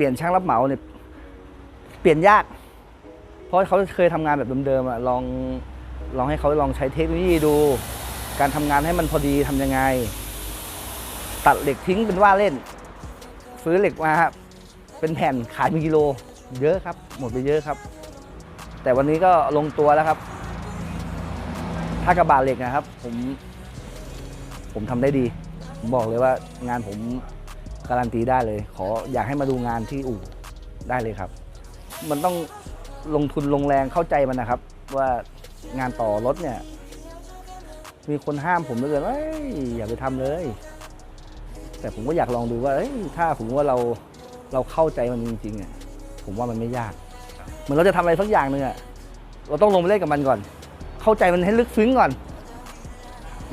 ปลี่ยนช่างรับเหมาเนี่ยเปลี่ยนยาก เพราะเขาเคยทำงานแบบเดิมๆอะลองลองให้เขาลองใช้เทคโนโลยีดู การทำงานให้มันพอดีทำยังไง ตัดเหล็กทิ้งเป็นว่าเล่น ซื้อเหล็กมาครับเป็นแผ่นขายเป็นกิโล เยอะครับ หมดไปเยอะครับ แต่วันนี้ก็ลงตัวแล้วครับ ถ้ากระบะเหล็กนะครับ ผม ผมทำได้ดี ผมบอกเลยว่างานผม การันตีได้เลย ขออยากให้มาดูงานที่อู่ได้เลยครับ มันต้องลงทุนลงแรงเข้าใจมันนะครับ ว่างานต่อรถเนี่ย มีคนห้ามผมเหลยว่าเอ้ยอย่าไปทำเลย แต่ผมก็อยากลองดูว่าเอ้ยถ้าผมว่าเราเราเข้าใจมันจริงๆอะผมว่ามันไม่ยาก เหมือนเราจะทำอะไรสักอย่างหนึ่งอะเราต้องลงไปเล่นกับมันก่อน เข้าใจมันให้ลึกซึ้งก่อน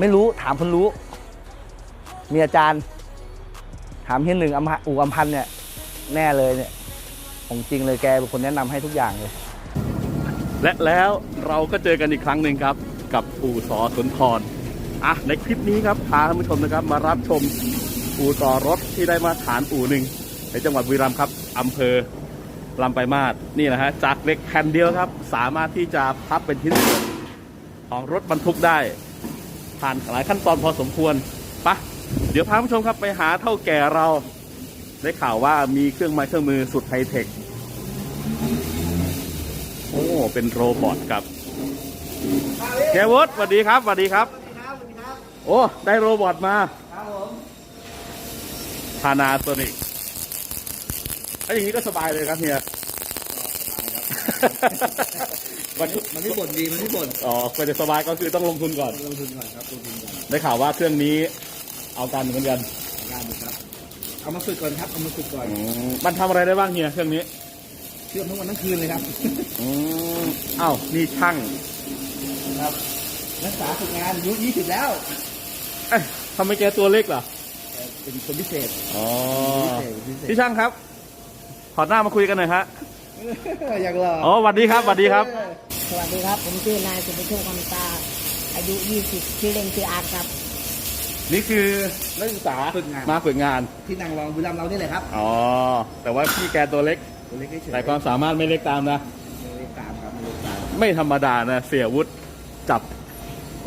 ไม่รู้ถามคนรู้ มีอาจารย์ ถามเฮียหนึ่งอู่อำพันธ์เนี่ยแน่เลยเนี่ยของจริงเลยแกเป็นคนแนะนำให้ทุกอย่างเลย และแล้วเราก็เจอกันอีกครั้งหนึ่งครับ กับอู่สอสุนทรอะในคลิปนี้ครับพาท่านผู้ชมนะครับ มารับชมอู่ต่อรถที่ได้มาฐานอู่หนึ่งในจังหวัดบุรีรัมย์ครับอำเภอลำไปลายมาศนี่นะฮะจากเหล็กแผ่นเดียวครับ สามารถที่จะพับเป็นชิ้นส่วนของรถบรรทุกได้ ผ่านหลายขั้นตอนพอสมควรไปะ เดี๋ยวพาท่านผู้ชมครับไปหาเท่าแก่เรา ได้ข่าวว่ามีเครื่องไม้เครื่องมือสุดไฮเทค โอ้ เป็นโรบอทครับเจวุฒิสวัสดีครับสวัสดีครับ โอ้ ได้โรบอทมาครับผมพานาโซนิกถ้าอย่างนี้ก็สบายเลยครับเฮียวันนี้มันไม่บ่นดีมันไม่บ่นอ๋อก็จะสบายก็คือต้องลงทุนก่อน ลงทุนก่อนครับลงทุนก่อน ได้ข่าวว่าเครื่องนี้ เอาการเหมือนกันงานดูครับ เอามาฝึกก่อนครับ เอามาฝึกก่อน อืมมันทำอะไรได้บ้างเฮียเครื่องนี้เชื่อมทั้งวันทั้งคืนเลยครับ อืมอ้าวนี่ช่างครับ นักศึกษาฝึกงานอายุ20 แล้วเอ๊ะทำไมแกตัวเล็กล่ะแต่เป็นคนพิเศษ อ๋อพิเศษพิเศษ พี่ช่างครับขอหน้ามาคุยกันหน่อยฮะอยากหล่ออ๋อสวัสดีครับสวัสดีครับ สวัสดีครับ ผมชื่อนายสุภโชคคำตา อายุ 20 ชื่อเล่นชื่ออาร์ตครับ นี่คือนักศึกษาฝึกงาน มาฝึกงาน ที่นางรองบุรีรัมย์เรานี่แหละครับอ๋อแต่ว่าพี่แกตัวเล็ก ตัวเล็กเฉยๆแต่ความสามารถไม่เล็กตามนะไม่ได้ตามครับไม่ได้ตามไม่ธรรมดานะเสียวุฒิจับ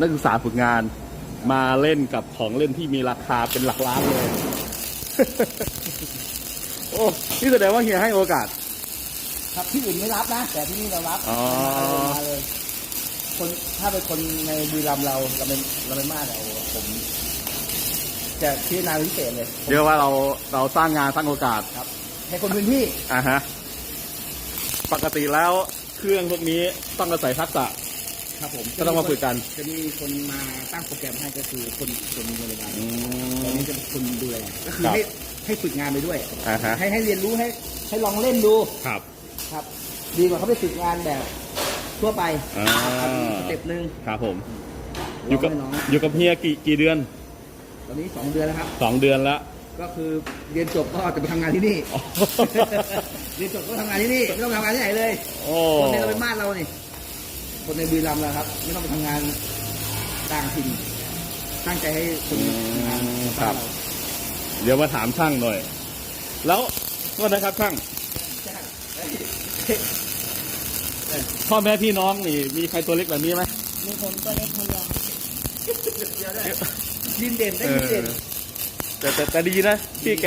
นักศึกษาฝึกงาน มาเล่นกับของเล่นที่มีราคาเป็นหลักล้านเลยโอ้นี่แสดงว่าเฮียให้โอกาส ครับที่อื่นไม่รับนะ แต่ที่นี่เรารับอ๋อ มาเลยคนถ้าเป็นคนในบุรีรัมย์เราเราเป็นเราเป็นมาเนี่ยโอ้โหผม จะพิจารณาเป็นพิเศษเลยเรียกว่าเราเราสร้างงานสร้างโอกาสครับในคนพื้นที่อ่าฮะปกติแล้วเครื่องพวกนี้ต้องอาศัยทักษะครับผมก็ต้องมาฝึกกัน จะมีคนมาตั้งโปรแกรมให้ก็คือคนคนบริการอืตอนมนี้จะเป็นคนดูแลก็คือครับให้ให้ฝึกงานไปด้วยอ่าฮะให้ให้เรียนรู้ให้ให้ลองเล่นดูครับ ครับ ดีกว่าเขาไปฝึกงานแบบทั่วไปอ่าครับอีกสเต็ปหนึ่งครับผมลอยู่องกับให้น้องอยู่กับเฮียกี่กี่เดือน ตอนนี้สองเดือนแล้วครับ สองเดือนแล้วก็คือเรียนจบก็จะไปทำงานที่นี่อ๋อเรียนจบก็ทำงานที่นี่ไม่ต้องไปทำงานที่ไหนเลยโอ้ คนในเราเป็นบ้านเรานี่คนในบุรีรัมย์เราครับ ไม่ต้องไปทำงานต่างถิ่นตั้งใจให้คนทำงานครับเดี๋ยวมาถามช่างหน่อย แล้วก็นะครับช่างพ่อแม่พี่น้องนี่ มีใครตัวเล็กแบบนี้ไหมมีผมตัวเล็กคนเดียว ยินเด่นได้ยินเด่นแต่แต่แต่ดีนะที่แก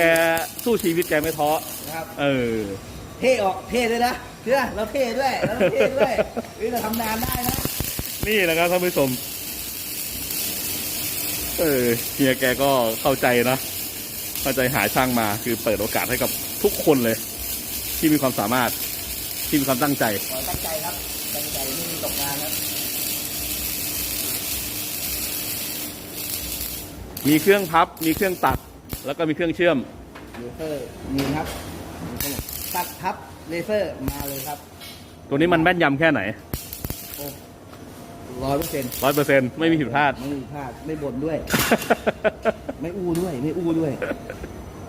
สู้ชีวิตแกไม่ท้อนะครับ เออ เท่ออกเท่ด้วยนะเชื่อเราเท่ด้วยเราเท่ด้วยเฮ้ยเราทำงานได้นะนี่แหละครับท่านผู้ชมเออเฮียแกก็เข้าใจนะเข้าใจหาช่างมาคือเปิดโอกาสให้กับทุกคนเลย ที่มีความสามารถที่มีความตั้งใจ ขอตั้งใจครับตั้งใจไม่มีตกงานนะ มีเครื่องพับ มีเครื่องตัด แล้วก็มีเครื่องเชื่อม เลเซอร์มีครับมีครับผมตัดพับเลเซอร์มาเลยครับตัวนี้มันแม่นยำแค่ไหนโอ้ร้อยเปอร์เซ็นต์ร้อยเปอร์เซ็นต์ไม่มีผิดพลาด ไม่มีพลาดไม่บ่นด้วย ไม่อู้ด้วยไม่อู้ด้วย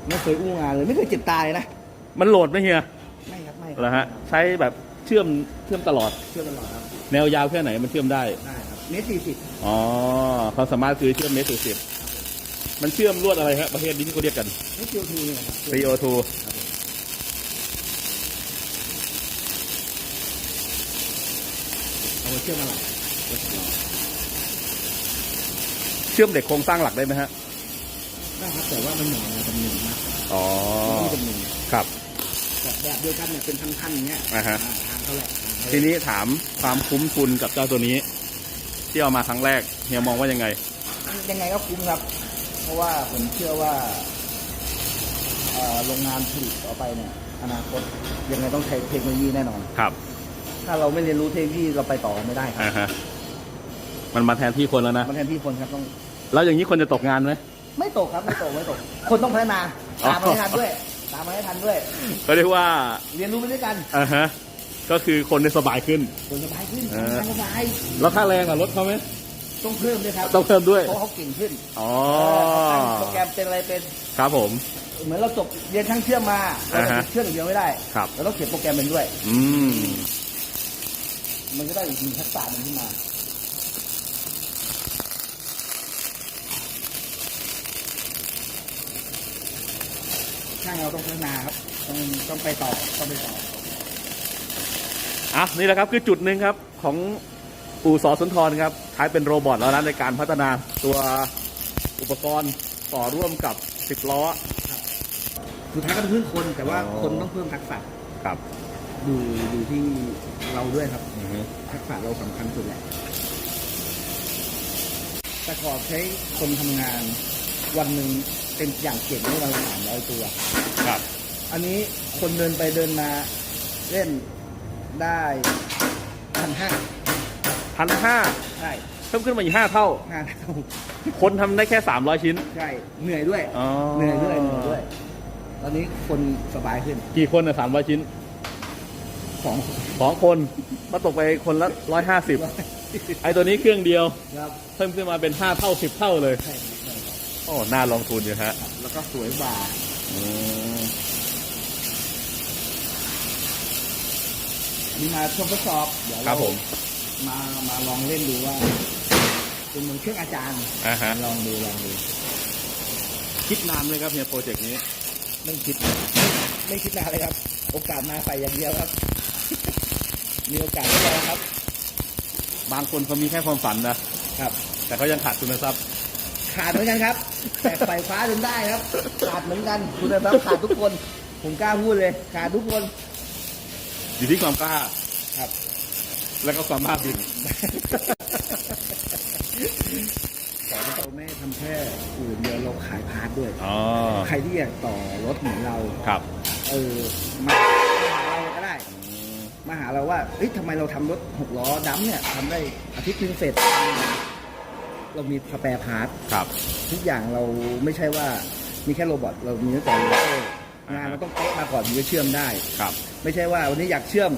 ไม่เคยอู้งานเลยไม่เคยเจ็บตาเลยนะมันโหลดไหมเฮียไม่ครับไม่เหรอฮะ ใช้แบบเชื่อมเชื่อมตลอด เชื่อตลอดครับแนวยาวแค่ไหนมันเชื่อมได้ได้ครับเมตรสี่สิบอ๋อความสามารถคือเชื่อมเมตรสี่สิบ มันเชื่อมลวดอะไรครประเภทนี้ที่เขาเรียกกัน ไม่เกี่ยทูเยนะครับ CO2 เอาไว้เชื่อมอะไรเชื่อมเหล็กโครงสร้างหลักได้ไหมฮะ ได้ครับแต่ว่ามันหนื่อนจำนวนมากอ๋อ ที่จำนวนครับ แบบเดียวกันเนี่ยเป็นทันๆอย่างเงี้ยนะฮะ ทางเขาแหละทีนี้ถามความคุ้มทุนกับเจ้าตัวนี้ ที่เอามาครั้งแรกเฮียมองว่ายังไง ยังไงก็คุ้มครับ เพราะว่าผมเชื่อว่าเอ่อโรงงานผลิตต่อไปเนี่ยอนาคตยังไงต้องใช้เทคโนโลยีแน่นอนครับ ถ้าเราไม่เรียนรู้เทคโนโลยีเราไปต่อไม่ได้ครับอ่าฮะมันมาแทนที่คนแล้วนะมันแทนที่คนครับต้อง แล้วอย่างนี้คนจะตกงานไหมไม่ตกครับไม่ตกไม่ตก คนต้องพัฒนาอ๋อตามมาให้ทันด้วยตามมาให้ทันด้วย ก็เรียกว่าเรียนรู้ไปด้วยกันอ่าฮะก็คือคนจะสบายขึ้นคนสบายขึ้นเออทำงานสบายแล้วค่าแรงอะลดเขาไหม ต้องเพิ่มด้วยครับต้องเพิ่มด้วยเพราะเขาเก่งขึ้นอ๋อเออเขาตั้งโปรแกรมเป็นอะไรเป็นครับผม เหมือนเราจบเรียนช่างเชื่อมมาเราจะอ่าฮะติดเชื่อมอย่างเดียวไม่ได้ครับเราต้องเขียนโปรแกรมเป็นด้วย อืมมันก็ได้อีกหนึ่งทักษะหนึ่งขึ้นมาช่างเราต้องพัฒนาครับต้องต้องไปต่อต้องไปต่ออะนี่แหละครับคือจุดหนึ่งครับของอู่สอสุนทรครับ ใช้เป็นโรบอทแล้วนะในการพัฒนาตัวอุปกรณ์ต่อร่วมกับสิบล้อ สุดท้ายก็ต้องพึ่งคนแต่ว่าอ๋อ คนต้องเพิ่มทักษะครับดูดูที่เราด้วยครับ อือฮึทักษะเราสำคัญสุดแหละ แต่ก่อนใช้คนทำงานวันหนึ่งเป็นอย่างเก่งได้วันละสามร้อยตัว ครับ อันนี้คนเดินไปเดินมาเล่นได้พันห้า พันห้าใช่เพิ่มขึ้นมาอีกห้าเท่าห้าเท่าคนทำได้แค่สามร้อยชิ้น ใช่เหนื่อยด้วยอ๋อ เหนื่อยด้วยเหนื่อยด้วย ตอนนี้คนสบายขึ้นกี่คนอะสามร้อยชิ้นสองสองคนมาตกไปคนละร้อยห้าสิบไอตัวนี้เครื่องเดียว ครับเพิ่มขึ้นมาเป็นห้าเท่าสิบเท่าเลยใช่ครับใช่ครับโอ้น่าลงทุนอยู่ฮะแล้วก็สวยกว่าอืมนี่มาทดทดสอบเดี๋ยวครัเราบผม มามาลองเล่นดูว่าเป็นเหมือนเครื่องอาจารย์อ่าฮะ ลองดูลองดูคิดนานเลยครับเนี่ยโปรเจกต์นี้ ไม่คิดไม่คิดนานเลยครับ โอกาสมาใส่อย่างเดียวครับ มีโอกาสก็ลองครับ บางคนเขามีแค่ความฝันนะครับ แต่เขายังขาดทุนทรัพย์ ขาดเหมือนกันครับ แต่ไฟฟ้าจนได้ครับ ขาดเหมือนกันคุณภาพขาดทุกคน ผมกล้าพูดเลย ขาดทุกคนอยู่ที่ความกล้าครับ แล้วก็ความบ้าบินแต่เราไม่ได้ทำแค่อู่เดียวเราขายพาร์ทด้วยอ๋อใครที่อยากต่อรถเหมือนเรา ครับ เออมามาหาเราก็ได้ มาหาเราว่าเอ้ยทำไมเราทำรถหกล้อดัมเนี่ยทำได้อาทิตย์หนึงเสร็จ เรามีสแปร์พาร์ทครับ ทุกอย่างเราไม่ใช่ว่ามีแค่โรบอทเรามีตั้งแต่โรบอทงานมันต้องเป๊ะมาก่อนถึงจะเชื่อมได้ครับ ไม่ใช่ว่าวันนี้อยากเชื่อม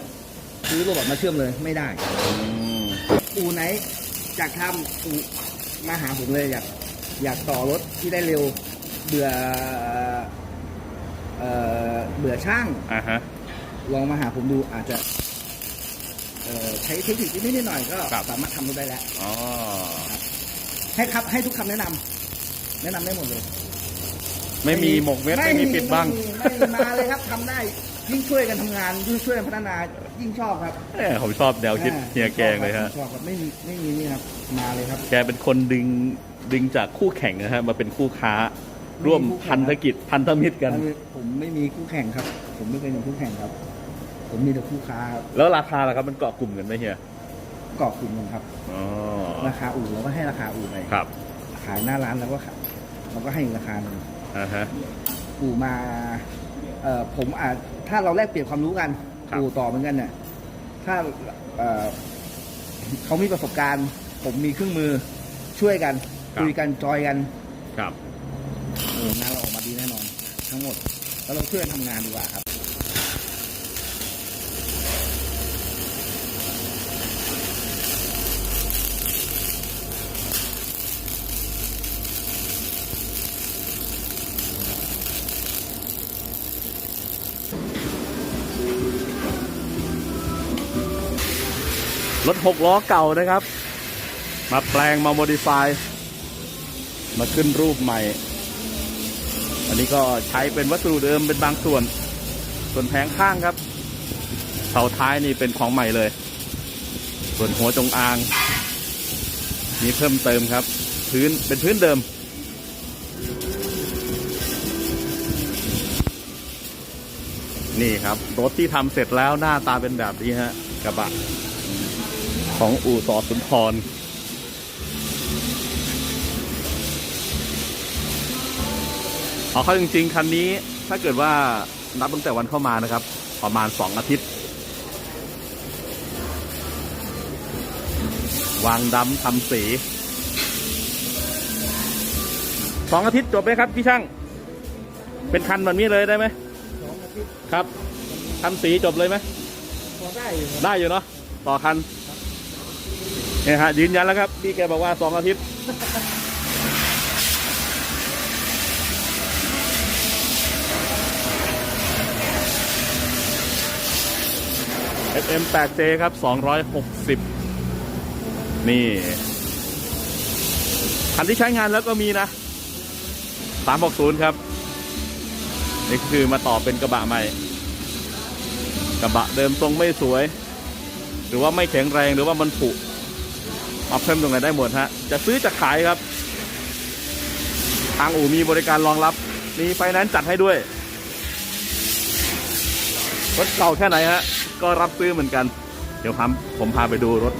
ซื้อโรบอทมาเชื่อมเลยไม่ได้อืมอูไหนอยากทำอูมาหาผมเลยอยากอยากต่อรถที่ได้เร็วเบื่อเอ่อเบื่อช่างอ่าฮะลองมาหาผมดูอาจจะเอ่อใช้เทคนิคนิดนิดหน่อยก็ครับ สามารถทำได้แล้ว อ๋อให้ครับให้ทุกคำแนะนำแนะนำได้หมดเลยไม่มีหมกเม็ดไม่มีปิดบัง ไม่มีไม่มีมาเลยครับทำได้ ยิ่งช่วยกันทำงานยิ่งช่วยกันพัฒนายิ่งชอบครับเอ้ยผมชอบแนวคิดอ่าเฮียแกงเลยฮะ ชอบครับไม่มีไม่มีนี่ครับมาเลยครับ แกเป็นคนดึงดึงจากคู่แข่งนะฮะมาเป็นคู่ค้าไม่มีร่วมคู่แข่งพันธกิจพันธมิตรกัน ผมไม่มีคู่แข่งครับ ผมไม่เคยมีคู่แข่งครับ ผมมีแต่คู่ค้าครับแล้วราคาล่ะครับมันเกาะกลุ่มกันไหมเฮียเกาะกลุ่มกันครับ อ๋อราคาอู่เราก็ให้ราคาอู่ไปครับขายหน้าร้านเราก็ขายเราก็ให้อีกราคาหนึ่งอ่าฮะ อู่มา เอ่อผมอาจถ้าเราแลกเปลี่ยนความรู้กันครับ อู่ต่อเหมือนกันเนี่ยถ้าเอ่อเขามีประสบการณ์ ผมมีเครื่องมือช่วยกันคุยกันจอยกันครับโอ้งานเราออกมาดีแน่นอน ทั้งหมด แล้วเราช่วยกันทำงานดีกว่าครับ รถหกล้อเก่านะครับ มาแปลงมาโมดิฟายมาขึ้นรูปใหม่ อันนี้ก็ใช้เป็นวัสดุเดิมเป็นบางส่วน ส่วนแผงข้างครับเสาท้ายนี่เป็นของใหม่เลย ส่วนหัวจงอางมีเพิ่มเติมครับ พื้นเป็นพื้นเดิม นี่ครับ รถที่ทำเสร็จแล้วหน้าตาเป็นแบบนี้ฮะกระบะ ของอู่ต่อสุนทรเอาเข้าจริง ๆ คันนี้ถ้าเกิดว่านับตั้งแต่วันเข้ามานะครับ ประมาณสองอาทิตย์ วางดำทำสีสองอาทิตย์จบไหมครับ พี่ช่าง เป็นคันแบบนี้เลยได้ไหมครับทำสีจบเลยไหมพอได้อยู่ได้อยู่เนาะต่อคัน เนี่ยฮะยืนยันแล้วครับพี่แกบอกว่าสองอาทิตย์ FM 8J ครับ260นี่คันที่ใช้งานแล้วก็มีนะ360ครับนี่คือมาต่อเป็นกระบะใหม่ กระบะเดิมทรงไม่สวย หรือว่าไม่แข็งแรงหรือว่ามันผุ มาเพิ่มตรงไหนได้หมดฮะ จะซื้อจะขายครับ ทางอู่มีบริการรองรับ มีไฟนนซ์จัดให้ด้วย รถเก่าแค่ไหนฮะ ก็รับซื้อเหมือนกัน เดี๋ยวผมผมพาไปดูรถ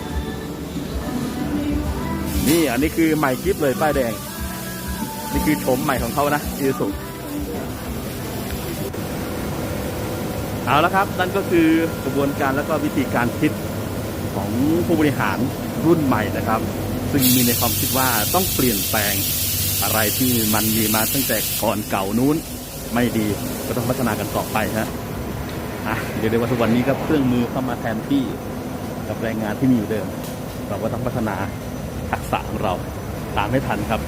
นี่อันนี้คือใหม่คลิปเลยป้ายแดง นี่คือโฉมใหม่ของเขานะอีสุเอาละครับ นั่นก็คือกระบวนการและก็วิธีการคิด ของผู้บริหารรุ่นใหม่นะครับ ซึ่งมีในความคิดว่าต้องเปลี่ยนแปลงอะไรที่มันมีมาตั้งแต่ก่อนเก่านู้นไม่ดีก็ต้องพัฒนากันต่อไปฮะอะเดี๋ยวในวันทุกวันนี้ก็เครื่องมือเข้ามาแทนที่กับแรงงานที่มีอยู่เดิม เราก็ต้องพัฒนาทักษะของเราตามให้ทันครับ